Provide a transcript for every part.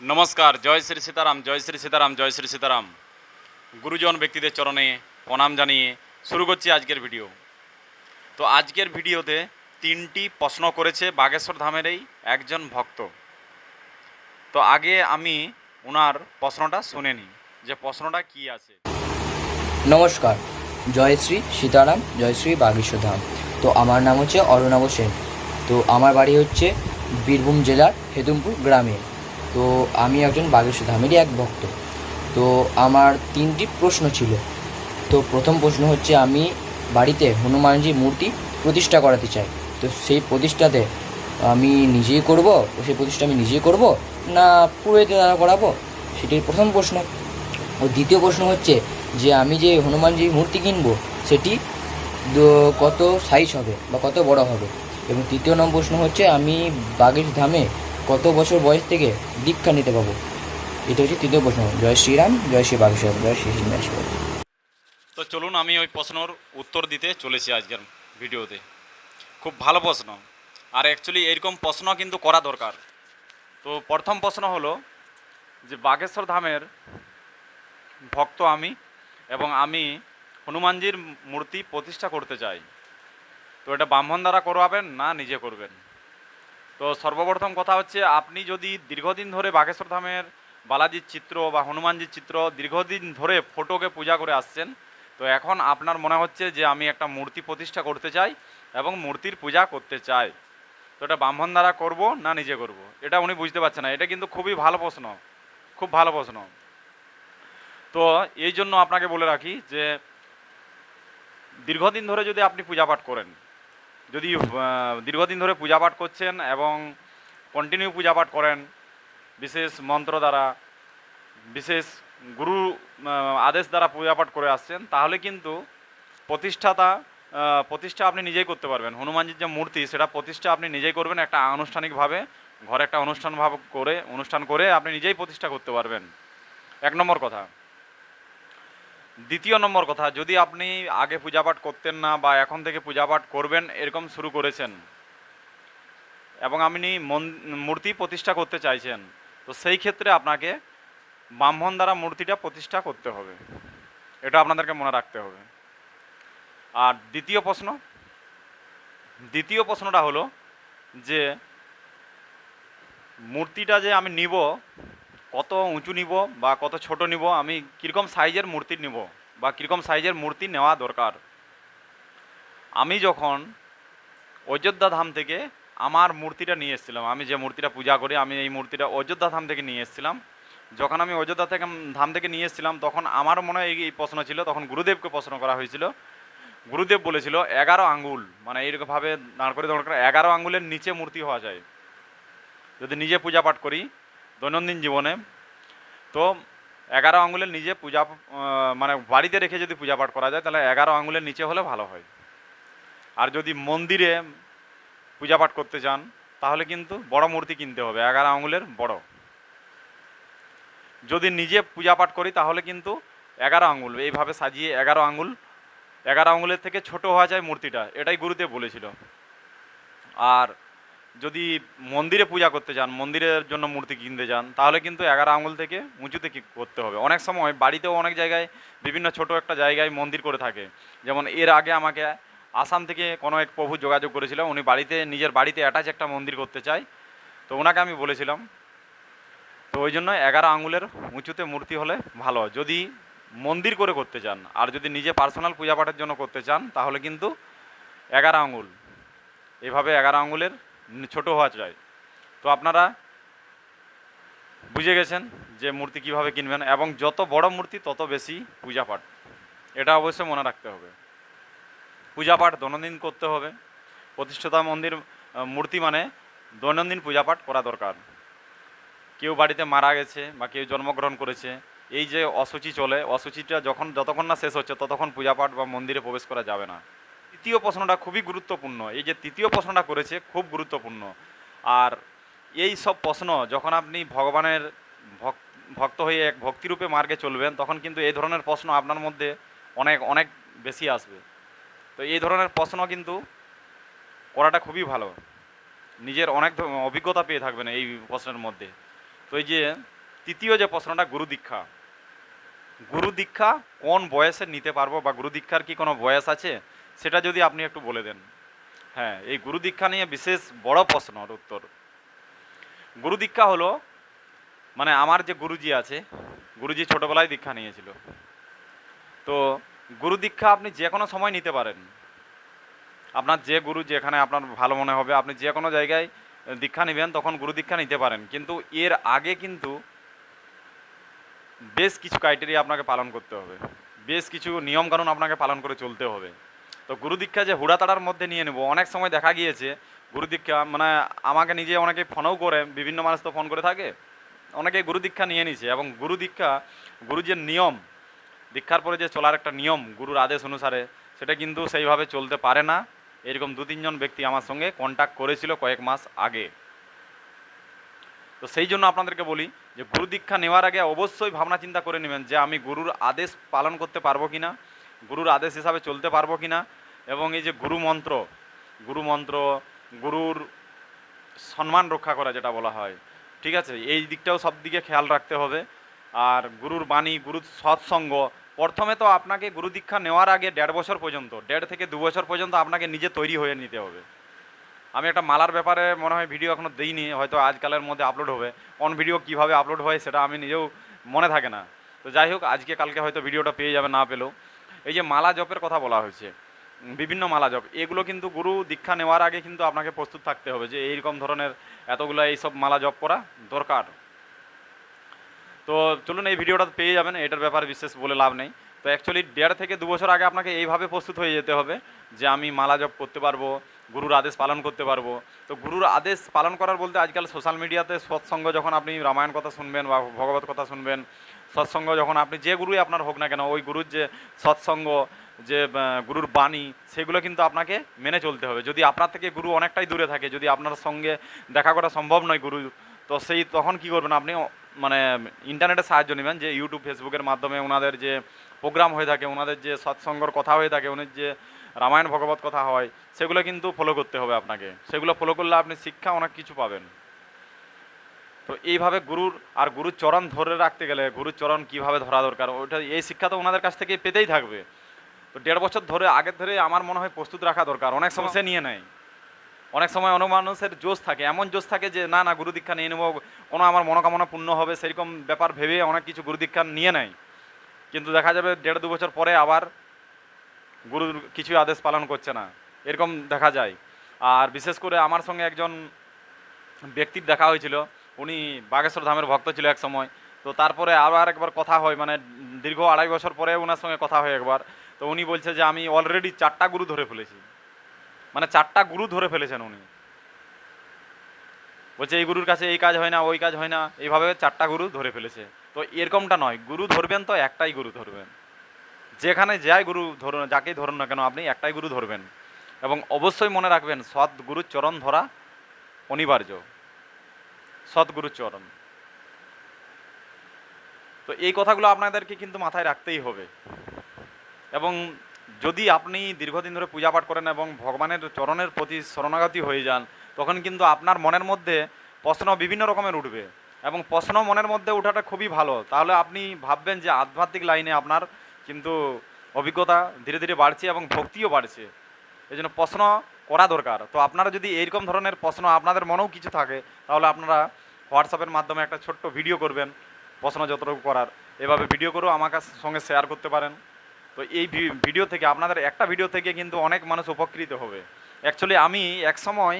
নমস্কার, জয় শ্রী সীতারাম, জয় শ্রী সীতারাম, জয় শ্রী সীতারাম। গুরুজন ব্যক্তিদের চরণে প্রণাম জানিয়ে শুরু করছি আজকের ভিডিও। তো আজকের ভিডিওতে তিনটি প্রশ্ন করেছে বাগেশ্বর ধামের এই একজন ভক্ত। তো আগে আমি ওনার প্রশ্নটা শুনে নিই, যে প্রশ্নটা কি আছে? নমস্কার, জয় শ্রী সীতারাম, জয় শ্রী বাগেশ্বর ধাম। তো আমার নাম হচ্ছে অরুণাব সেন। তো আমার বাড়ি হচ্ছে বীরভূম জেলার হেতুমপুর গ্রামে। তো আমি একজন বাগেশ্বর ধামেরই এক ভক্ত। তো আমার তিনটি প্রশ্ন ছিল। তো প্রথম প্রশ্ন হচ্ছে, আমি বাড়িতে হনুমানজির মূর্তি প্রতিষ্ঠা করাতে চাই। তো সেই প্রতিষ্ঠাতে আমি নিজেই করব? সেই প্রতিষ্ঠা আমি নিজেই করব? না পুরোহিত দ্বারা করাবো? সেটির প্রথম প্রশ্ন। ও দ্বিতীয় প্রশ্ন হচ্ছে যে, আমি যে হনুমানজির মূর্তি কিনবো, সেটি কত সাইজ হবে বা কত বড় হবে? এবং তৃতীয় নম্বর প্রশ্ন হচ্ছে, আমি বাগেশ ধামে কত বছর বয়স থেকে দীক্ষা নিতে পাবো? এটা হচ্ছে তৃতীয় প্রশ্ন। জয় শ্রীরাম, জয় শ্রী বাগেশ্বর জয় শ্রী শ্রীনিবাসপুর তো চলুন আমি ওই প্রশ্নর উত্তর দিতে চলেছি আজকের ভিডিওতে। খুব ভালো প্রশ্ন। আর অ্যাকচুয়ালি এরকম প্রশ্ন কিন্তু করা দরকার। তো প্রথম প্রশ্ন হলো যে বাগেশ্বর ধামের ভক্ত আমি এবং আমি হনুমানজির মূর্তি প্রতিষ্ঠা করতে চাই। তো এটা ব্রাহ্মণ দ্বারা করবাবেন না নিজে করবেন? তো সর্বপ্রথম কথা হচ্ছে, আপনি যদি দীর্ঘদিন ধরে বাগেশ্বর ধামের বালাজির চিত্র বা হনুমানজির চিত্র দীর্ঘদিন ধরে ফটোকে পূজা করে আসছেন, তো এখন আপনার মনে হচ্ছে যে আমি একটা মূর্তি প্রতিষ্ঠা করতে চাই এবং মূর্তির পূজা করতে চাই। তো এটা ব্রাহ্মণ দ্বারা করব না নিজে করব? এটা উনি বুঝতে পারছেন না। এটা কিন্তু খুবই ভালো প্রশ্ন, খুব ভালো প্রশ্ন। তো এই জন্য আপনাকে বলে রাখি যে, দীর্ঘদিন ধরে যদি আপনি পূজা পাঠ করেন যদি দীর্ঘদিন ধরে পূজা পাঠ করছেন এবং কন্টিনিউ পূজা পাঠ করেন, বিশেষ মন্ত্র দ্বারা, বিশেষ গুরু আদেশ দ্বারা পূজা পাঠ করে আসছেন, তাহলে কিন্তু প্রতিষ্ঠাতা প্রতিষ্ঠা আপনি নিজেই করতে পারবেন। হনুমানজির যে মূর্তি, সেটা প্রতিষ্ঠা আপনি নিজেই করবেন, একটা আনুষ্ঠানিকভাবে, ঘরে একটা অনুষ্ঠান ভাব করে, অনুষ্ঠান করে আপনি নিজেই প্রতিষ্ঠা করতে পারবেন। এক নম্বর কথা। দ্বিতীয় নম্বর কথা, যদি আপনি আগে পূজাপাঠ করতেন না বা এখন থেকে পূজাপাঠ করবেন, এরকম শুরু করেছেন। এবং আপনি মূর্তি প্রতিষ্ঠা করতে চাইছেন, তো সেই ক্ষেত্রে আপনাকে ব্রাহ্মণ দ্বারা মূর্তিটা প্রতিষ্ঠা করতে হবে। এটা আপনাদেরকে মনে রাখতে হবে। আর দ্বিতীয় প্রশ্ন, দ্বিতীয় প্রশ্নটা হলো যে, মূর্তিটা যে আমি নিব কত উঁচু নিব বা কত ছোট নিব, আমি কীরকম সাইজের মূর্তি নিব বা কীরকম সাইজের মূর্তি নেওয়া দরকার। আমি যখন অযোধ্যা ধাম থেকে আমার মূর্তিটা নিয়ে এসেছিলাম, আমি যে মূর্তিটা পূজা করি, আমি এই মূর্তিটা অযোধ্যা ধাম থেকে নিয়ে এসেছিলাম। যখন আমি অযোধ্যা থেকে ধাম থেকে নিয়ে এসেছিলাম, তখন আমার মনে হয় এই- প্রশ্ন ছিল, তখন গুরুদেবকে প্রশ্ন করা হয়েছিল। গুরুদেব বলেছিল, এগারো আঙ্গুল। মানে এইরকমভাবে দাঁড় করে দাঁড় করে এগারো আঙ্গুলের নিচে মূর্তি হওয়া যায়। যদি নিজে পূজা পাঠ করি দৈনন্দিন জীবনে। তো এগারো আঙ্গুলের নিজে পূজা মানে বাড়িতে রেখে যদি পূজা পাঠ করা যায়, তাহলে এগারো আঙ্গুলের নিচে হলে ভালো হয়। আর যদি মন্দিরে পূজা পাঠ করতে চান, তাহলে কিন্তু বড় মূর্তি কিনতে হবে, এগারো আঙ্গুলের বড়। যদি নিজে পূজা পাঠ করি, তাহলে কিন্তু এগারো আঙ্গুল, এইভাবে সাজিয়ে এগারো আঙ্গুল, এগারো আঙ্গুলের থেকে ছোট হওয়া যায় মূর্তিটা, এটাই গুরুদেব বলেছিল। আর যদি মন্দিরে পূজা করতে চান মন্দিরের জন্য মূর্তি কিনতে চান তাহলে কিন্তু এগারো আঙুল থেকে উঁচুতে করতে হবে? অনেক সময় বাড়িতেও অনেক জায়গায়, বিভিন্ন ছোট একটা জায়গায় মন্দির করে থাকে। যেমন এর আগে আমাকে আসাম থেকে কোনো এক প্রভু যোগাযোগ করেছিল, উনি বাড়িতে, নিজের বাড়িতে অ্যাটাচ একটা মন্দির করতে চায়। তো ওনাকে আমি বলেছিলাম, তো ওই জন্য এগারো আঙুলের উঁচুতে মূর্তি হলে ভালো যদি মন্দির করে করতে চান, আর যদি নিজে পার্সোনাল পূজা পাঠের জন্য করতে চান, তাহলে কিন্তু এগারো আঙুল। এভাবে এগারো আঙুলের ছোট হওয়া যায় তো আপনারা বুঝে গেছেন যে মূর্তি কীভাবে কিনবেন এবং যত বড় মূর্তি, তত বেশি পূজা পাঠ এটা অবশ্যই মনে রাখতে হবে। পূজা পাঠ দৈনন্দিন করতে হবে। প্রতিষ্ঠাতা মন্দির মূর্তি মানে দৈনন্দিন পূজা পাঠ করা দরকার। কেউ বাড়িতে মারা গেছে বা কেউ জন্মগ্রহণ করেছে, এই যে অসুচি চলে অসুচিটা যখন, যতক্ষণ না শেষ হচ্ছে, ততক্ষণ পূজা পাঠ বা মন্দিরে প্রবেশ করা যাবে না। তৃতীয় প্রশ্নটা খুবই গুরুত্বপূর্ণ। এই যে তৃতীয় প্রশ্নটা করেছে, খুব গুরুত্বপূর্ণ। আর এই সব প্রশ্ন যখন আপনি ভগবানের ভক- ভক্ত হয়ে এক ভক্তিরূপে মার্গে চলবেন, তখন কিন্তু এই ধরনের প্রশ্ন আপনার মধ্যে অনেক অনেক বেশি আসবে। তো এই ধরনের প্রশ্ন কিন্তু করাটা খুবই ভালো। নিজের অনেক অভিজ্ঞতা পেয়ে থাকবেন এই প্রশ্নের মধ্যে। তো এই যে তৃতীয় যে প্রশ্নটা, গুরু দীক্ষা। গুরু দীক্ষা কোন বয়সে নিতে পারব বা গুরু দীক্ষার কি কোনো বয়স আছে? সেটা যদি আপনি একটু বলে দেন। হ্যাঁ এই গুরু দীক্ষা নিয়ে বিশেষ বড় প্রশ্নর উত্তর। গুরু দীক্ষা হলো মানে আমার যে গুরুজি আছে, গুরুজি ছোটোবেলায় দীক্ষা নিয়েছিল। তো গুরু দীক্ষা আপনি যে কোনো সময় নিতে পারেন। আপনার যে গুরু যেখানে আপনার ভালো মনে হবে, আপনি যে কোনো জায়গায় দীক্ষা নেবেন, তখন গুরু দীক্ষা নিতে পারেন। কিন্তু এর আগে কিন্তু বেশ কিছু ক্রাইটেরিয়া আপনাকে পালন করতে হবে। বেশ কিছু নিয়মকানুন আপনাকে পালন করে চলতে হবে। তো গুরু দীক্ষা যে হুড়াতাড়ার মধ্যে নিয়ে নেব, অনেক সময় দেখা গিয়েছে গুরু দীক্ষা মানে আমাকে নিজে অনেকে ফোনও করে, বিভিন্ন মানুষ তো ফোন করে থাকে, অনেকে গুরু দীক্ষা নিয়ে নিছে এবং গুরু দীক্ষা গুরু যে নিয়ম, দীক্ষার পরে যে চলার একটা নিয়ম, গুরুর আদেশ অনুসারে, সেটা কিন্তু সেইভাবে চলতে পারে না। এরকম দু তিনজন ব্যক্তি আমার সঙ্গে কন্ট্যাক্ট করেছিল কয়েক মাস আগে। তো সেই জন্য আপনাদেরকে বলি যে গুরু দীক্ষা নেওয়ার আগে অবশ্যই ভাবনা চিন্তা করে নেবেন যে আমি গুরুর আদেশ পালন করতে পারব কি না গুরুর আদেশ হিসাবে চলতে পারব কি না এবং এই যে গুরু মন্ত্র গুরু মন্ত্র, গুরুর সম্মান রক্ষা করা যেটা বলা হয়, ঠিক আছে? এই দিকটাও সব দিকে খেয়াল রাখতে হবে। আর গুরুর বাণী, গুরুর সৎসঙ্গ, প্রথমে তো আপনাকে গুরু দীক্ষা নেওয়ার আগে দেড় বছর পর্যন্ত, দেড় থেকে দু বছর পর্যন্ত আপনাকে নিজে তৈরি হয়ে নিতে হবে। আমি একটা মালার ব্যাপারে মনে হয় ভিডিও এখনও দিইনি, হয়তো আজকালের মধ্যে আপলোড হবে। অন ভিডিও কীভাবে আপলোড হয় সেটা আমি নিজেও মনে থাকে না। তো যাই হোক, আজকে কালকে হয়তো ভিডিওটা পেয়ে যাবে না পেলেও। এই যে মালা জপের কথা বলা হয়েছে বিভিন্ন মালা জপ। এগুলো কিন্তু গুরু দীক্ষা নেওয়ার আগে কিন্তু আপনাকে প্রস্তুত থাকতে হবে যে এইরকম ধরনের এতগুলো এইসব মালা জপ করা দরকার। তো চলুন এই ভিডিওটা পেয়ে যাবেন, এটার ব্যাপারে বিশেষ বলে লাভ নেই। তো অ্যাকচুয়ালি দেড় থেকে দু বছর আগে আপনাকে এইভাবে প্রস্তুত হয়ে যেতে হবে যে আমি মালা জপ করতে পারব, গুরুর আদেশ পালন করতে পারব। তো গুরুর আদেশ পালন করার বলতে আজকাল সোশ্যাল মিডিয়াতে সৎসঙ্গ যখন আপনি রামায়ণ কথা শুনবেন বা ভগবত কথা শুনবেন সৎসঙ্গ যখন আপনি যে গুরুই আপনার হোক না কেন, ওই গুরুর যে সৎসঙ্গ, যে গুরুর বাণী, সেগুলো কিন্তু আপনাকে মেনে চলতে হবে। যদি আপনার থেকে গুরু অনেকটাই দূরে থাকে, যদি আপনার সঙ্গে দেখা করা সম্ভব নয় গুরু, তো সেই তখন কি করবেন আপনি? মানে ইন্টারনেটের সাহায্য নেবেন যে, ইউটিউব, ফেসবুকের মাধ্যমে ওনাদের যে প্রোগ্রাম হয়ে থাকে, ওনাদের যে সৎসঙ্গর কথা হয়ে থাকে ওনার যে রামায়ণ, ভগবত কথা হয়, সেগুলো কিন্তু ফলো করতে হবে আপনাকে। সেগুলো ফলো করলে আপনি শিক্ষা অনেক কিছু পাবেন। তো এইভাবে গুরুর আর গুরুর চরণ ধরে রাখতে গেলে গুরুর চরণ কীভাবে ধরা দরকার? ওটা এই শিক্ষা তো ওনাদের কাছ থেকে পেতেই থাকবে। তো দেড় বছর ধরে আগের ধরে আমার মনে হয় প্রস্তুত রাখা দরকার। অনেক সময় সে নিয়ে নেয়। অনেক সময় অনেক মানুষের জোশ থাকে। এমন জোশ থাকে যে না না গুরু দীক্ষা নিয়ে নেব। কোনো আমার মনোকামনা পূর্ণ হবে। সেরকম ব্যাপার ভেবে অনেক কিছু গুরু দীক্ষা নিয়ে নেয়। কিন্তু দেখা যাবে দেড় দু বছর পরে আবার গুরুর কিছুই আদেশ পালন করছে না। এরকম দেখা যায়। আর বিশেষ করে আমার সঙ্গে একজন ব্যক্তির দেখা হয়েছিল। উনি বাগেশ্বর ধামের ভক্ত ছিল এক সময়। তো তারপরে আবার একবার কথা হয় মানে দীর্ঘ আড়াই বছর পরে ওনার সঙ্গে কথা হয় একবার। তো উনি বলছে যে, আমি অলরেডি চারটা গুরু ধরে ফেলেছি। মানে চারটা গুরু ধরে ফেলেছেন উনি। বলছে, এই গুরুর কাছে এই কাজ হয় না, ওই কাজ হয় না। এইভাবে চারটা গুরু ধরে ফেলেছে। তো এরকমটা নয়, গুরু ধরবেন তো, একটাই গুরু ধরবেন। যেখানে যাই গুরু ধরুন যাকেই ধরুন না কেন, আপনি একটাই গুরু ধরবেন। এবং অবশ্যই মনে রাখবেন সৎ গুরুর চরণ ধরা অনিবার্য। সৎ গুরুর চরণ। তো এই কথাগুলো আপনাদেরকে কিন্তু মাথায় রাখতেই হবে। এবং যদি আপনি দীর্ঘদিন ধরে পূজা পাঠ করেন এবং ভগবানের চরণের প্রতি শরণাগতি হয়ে যান, তখন কিন্তু আপনার মনের মধ্যে প্রশ্ন বিভিন্ন রকমের উঠবে। এবং প্রশ্ন মনের মধ্যে ওঠাটা খুবই ভালো। তাহলে আপনি ভাববেন যে আধ্যাত্মিক লাইনে আপনার কিন্তু অভিজ্ঞতা ধীরে ধীরে বাড়ছে এবং ভক্তিও বাড়ছে। এই জন্য প্রশ্ন করা দরকার। তো আপনারা যদি এইরকম ধরনের প্রশ্ন আপনাদের মনেও কিছু থাকে, তাহলে আপনারা হোয়াটসঅ্যাপের মাধ্যমে একটা ছোট্ট ভিডিও করবেন প্রশ্ন যতটুকু করার। এভাবে ভিডিও করেও আমার কাছ সঙ্গে শেয়ার করতে পারেন। তো এই ভিডিও থেকে, আপনাদের একটা ভিডিও থেকে কিন্তু অনেক মানুষ উপকৃত হবে। অ্যাকচুয়ালি আমি এক সময়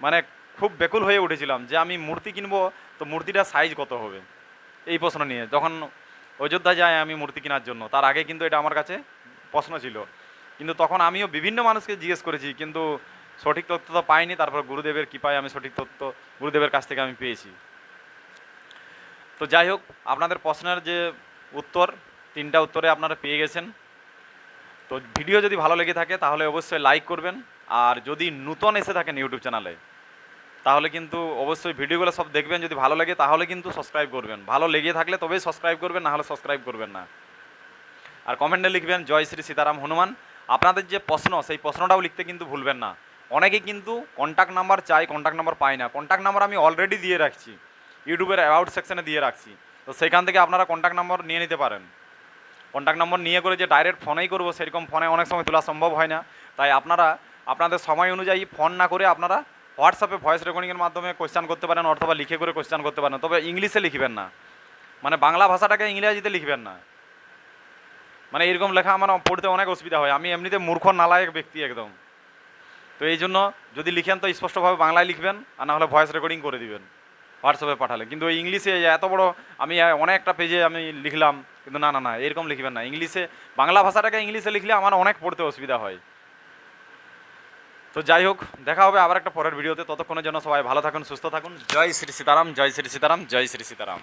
মানে খুব বেকুল হয়ে উঠেছিলাম যে আমি মূর্তি কিনবো, তো মূর্তিটার সাইজ কত হবে? এই প্রশ্ন নিয়ে। যখন অযোধ্যা যায় আমি মূর্তি কেনার জন্য। তার আগে কিন্তু এটা আমার কাছে প্রশ্ন ছিল। কিন্তু তখন আমিও বিভিন্ন মানুষকে জিজ্ঞেস করেছি, কিন্তু সঠিক তথ্য তো পাইনি। তারপর গুরুদেবের কৃপায় আমি সঠিক তথ্য গুরুদেবের কাছ থেকে আমি পেয়েছি। তো যাই হোক, আপনাদের প্রশ্নের যে উত্তর, তিনটা উত্তরে আপনারা পেয়ে গেছেন। তো ভিডিও যদি ভালো লেগে থাকে, তাহলে অবশ্যই লাইক করবেন। আর যদি নূতন এসে থাকেন ইউটিউব চ্যানেলে তাহলে কিন্তু অবশ্যই ভিডিওগুলো সব দেখবেন। যদি ভালো লাগে, তাহলে কিন্তু সাবস্ক্রাইব করবেন। ভালো লেগে থাকলে তবেই সাবস্ক্রাইব করবেন না হলে সাবস্ক্রাইব করবেন না। আর কমেন্টে লিখবেন, জয় শ্রী সীতারাম হনুমান। আপনাদের যে প্রশ্ন, সেই প্রশ্নটাও লিখতে কিন্তু ভুলবেন না। অনেকে কিন্তু কন্ট্যাক্ট নাম্বার চাই কন্ট্যাক্ট নাম্বার পায় না। কন্ট্যাক্ট নাম্বার আমি অলরেডি দিয়ে রাখছি। ইউটিউবের অ্যাবাউট সেকশনে দিয়ে রাখছি। তো সেখান থেকে আপনারা কন্ট্যাক্ট নম্বর নিয়ে নিতে পারেন। কন্ট্যাক্ট নম্বর নিয়ে করে যে ডাইরেক্ট ফোনেই করব, সেরকম ফোনে অনেক সময় তোলা সম্ভব হয় না। তাই আপনারা, আপনাদের সময় অনুযায়ী ফোন না করে আপনারা হোয়াটসঅ্যাপে ভয়েস রেকর্ডিংয়ের মাধ্যমে কোয়েশ্চান করতে পারেন, অথবা লিখে করে কোয়েশ্চান করতে পারেন। তবে ইংলিশে লিখবেন না। মানে বাংলা ভাষাটাকে ইংরেজিতে লিখবেন না। মানে এরকম লেখা আমার পড়তে অনেক অসুবিধা হয়। আমি এমনিতে মূর্খ, নালায়ক ব্যক্তি একদম। তো এই জন্য যদি লিখেন তো স্পষ্টভাবে বাংলায় লিখবেন, আর না হলে ভয়েস রেকর্ডিং করে দিবেন। হোয়াটসঅ্যাপে পাঠালে। কিন্তু ওই ইংলিশে এত বড় আমি অনেকটা পেজে আমি লিখলাম, কিন্তু না না না, এরকম লিখবেন না। ইংলিশে, বাংলা ভাষাটাকে ইংলিশে লিখলে আমার অনেক পড়তে অসুবিধা হয়। তো যাই হোক, দেখা হবে আবার একটা পরের ভিডিওতে ততক্ষণের জন্য সবাই ভালো থাকুন, সুস্থ থাকুন। জয় শ্রী সীতারাম, জয় শ্রী সীতারাম, জয় শ্রী সীতারাম।